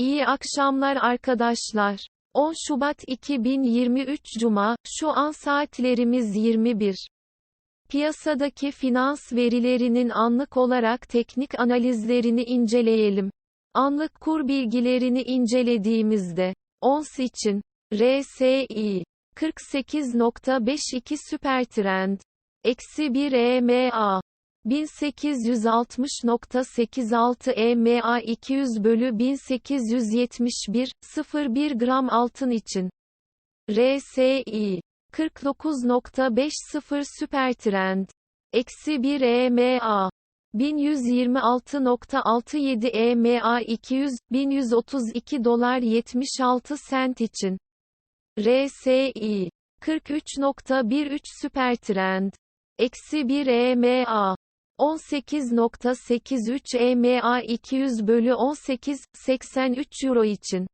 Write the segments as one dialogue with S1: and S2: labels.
S1: İyi akşamlar arkadaşlar. 10 Şubat 2023 Cuma, şu an saatlerimiz 21. Piyasadaki finans verilerinin anlık olarak teknik analizlerini inceleyelim. Anlık kur bilgilerini incelediğimizde, ons için, RSI, 48.52 süper trend, eksi 1 EMA, 1860.86 EMA 200 bölü 1871, 01 gram altın için. RSI 49.50 süper trend. Eksi 1 EMA 1126.67 EMA 200, 1132 dolar 76 sent için. RSI 43.13 süper trend. Eksi 1 EMA 18.83 EMA 200 bölü 18, 83 Euro için.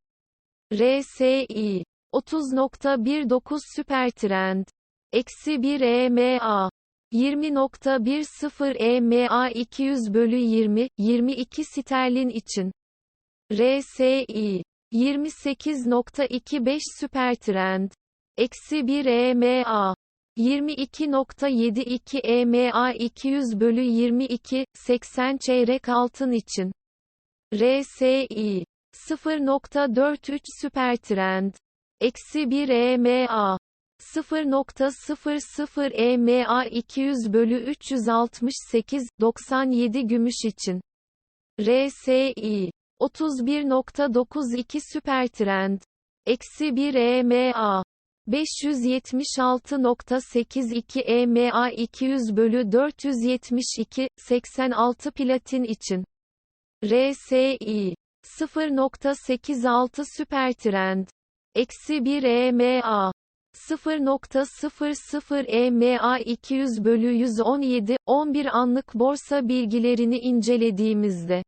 S1: RSI 30.19 süper trend. Eksi 1 EMA 20.10 EMA 200 bölü 20, 22 sterlin için. RSI 28.25 süper trend. Eksi 1 EMA 22.72 EMA 200 bölü 22, 80 çeyrek altın için. RSI 0.43 süper trend. Eksi 1 EMA 0.00 EMA 200 bölü 368, 97 gümüş için. RSI 31.92 süper trend. Eksi 1 EMA 576.82 EMA 200 bölü 472, 86 platin için. RSI 0.86 süper trend. Eksi 1 EMA 0.00 EMA 200 bölü 117, 11 anlık borsa bilgilerini incelediğimizde.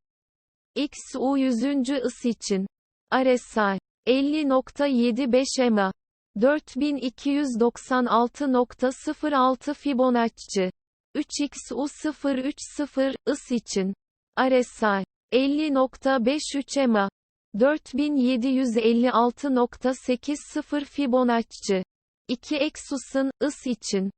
S1: XU 100. ıs için. RSI 50.75 EMA 4296.06 Fibonacci. 3XU030, IS için. RSI. 50.53 EMA. 4756.80 Fibonacci. 2 Exus'un, IS için.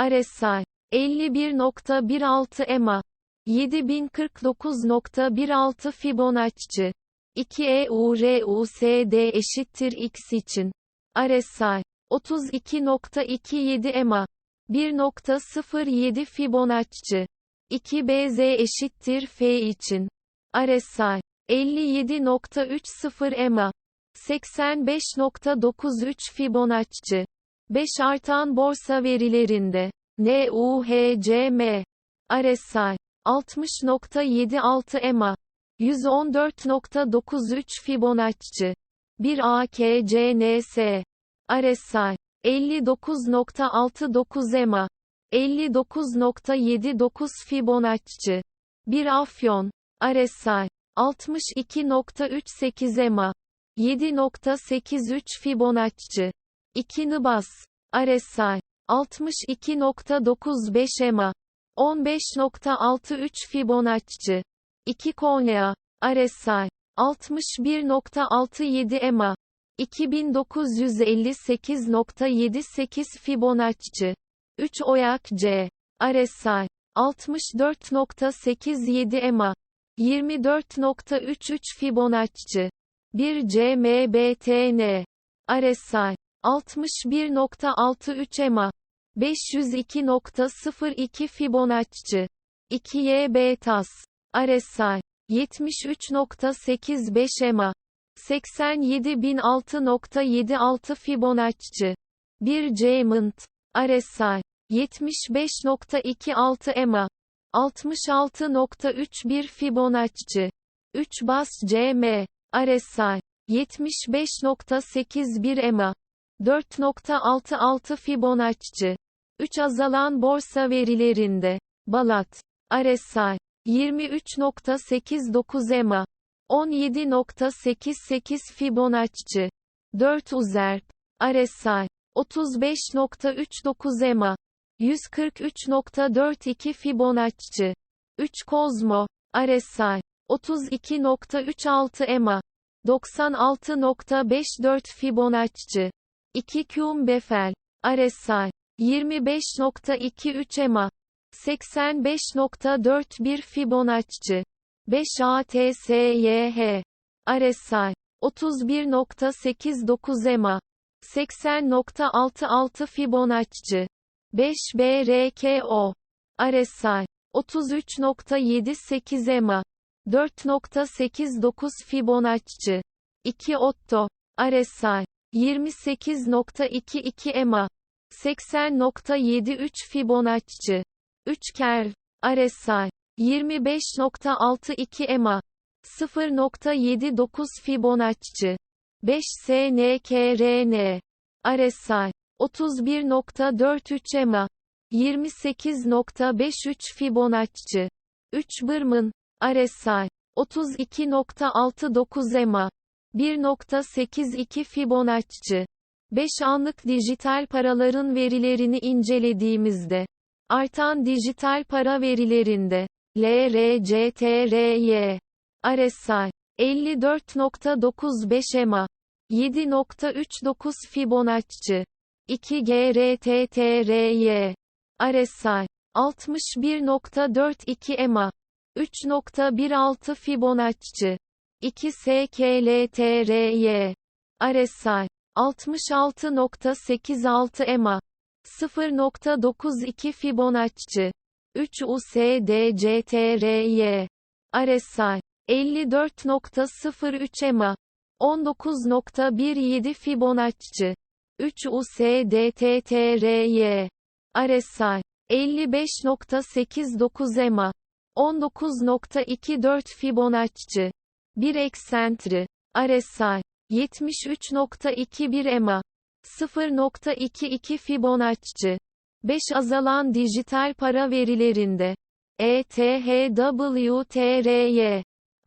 S1: RSI. 51.16 EMA. 7049.16 Fibonacci. 2 EURUSD eşittir X için. RSI 32.27 EMA 1.07 Fibonacci 2 BZ eşittir F için RSI 57.30 EMA 85.93 Fibonacci 5 artan borsa verilerinde NUHCM RSI 60.76 EMA 114.93 Fibonacci 1 AKCNS RSI 59.69 EMA 59.79 Fibonacci. 1 Afyon RSI 62.38 EMA 7.83 Fibonacci. 2 Nibas RSI 62.95 EMA 15.63 Fibonacci. 2 Konya RSI 61.67 EMA 2958.78 Fibonacci. 3 Oyak C. RSI 64.87 EMA. 24.33 Fibonacci. 1 CMBTN RSI 61.63 EMA. 502.02 Fibonacci. 2 YBTAS RSI 73.85 EMA 87.006.76 Fibonacci. 1 Diamond RSI 75.26 EMA 66.31 Fibonacci. 3 Bas CM. RSI 75.81 EMA 4.66 Fibonacci. 3 azalan borsa verilerinde. Balat. RSI 23.89 EMA 17.88 Fibonacci. 4 Uzerp. RSI 35.39 EMA. 143.42 Fibonacci. 3 Kozmo RSI 32.36 EMA. 96.54 Fibonacci. 2 Kuhn Befel. RSI 25.23 EMA. 85.41 Fibonacci 5 ATSYH RSI 31.89 EMA 80.66 Fibonacci. 5 BRKO RSI 33.78 EMA 4.89 Fibonacci. 2 Otto. RSI 28.22 EMA 80.73 Fibonacci. 3 Kerv RSI 25.62 EMA 0.79 Fibonacci 5 SNKRN RSI 31.43 EMA 28.53 Fibonacci 3 Bırmın RSI 32.69 EMA 1.82 Fibonacci 5 anlık dijital paraların verilerini incelediğimizde artan dijital para verilerinde LRCTRY RSI 54.95 EMA 7.39 Fibonacci. 2 GRTTRY RSI 61.42 EMA 3.16 Fibonacci. 2 SKLTRY RSI 66.86 EMA 0.92 Fibonacci 3 USDCTRY RSI 54.03 EMA 19.17 Fibonacci 3 USDTTRY RSI 55.89 EMA 19.24 Fibonacci 1 eksentri RSI 73.21 EMA 0.22 Fibonacci 5 azalan dijital para verilerinde. ETHWTRY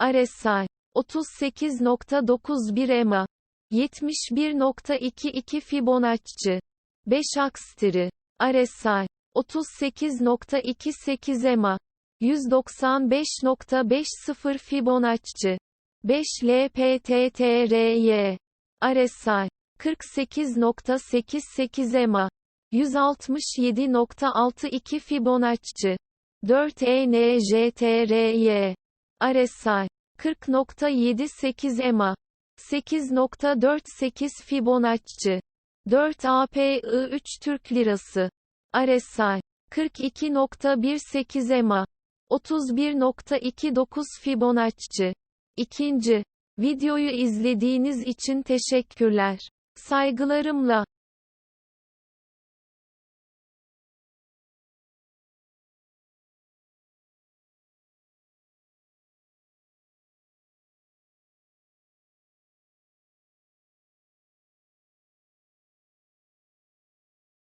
S1: RSI 38.91 EMA 71.22 Fibonacci. 5 akstri. RSI 38.28 EMA 195.50 Fibonacci. 5 LPTTRY RSI 48.88 EMA 167.62 Fibonacci. 4 ENJTRY RSI 40.78 EMA 8.48 Fibonacci. 4 API 3 Türk Lirası. RSI 42.18 EMA 31.29 Fibonacci. İkinci. Videoyu izlediğiniz için teşekkürler. Saygılarımla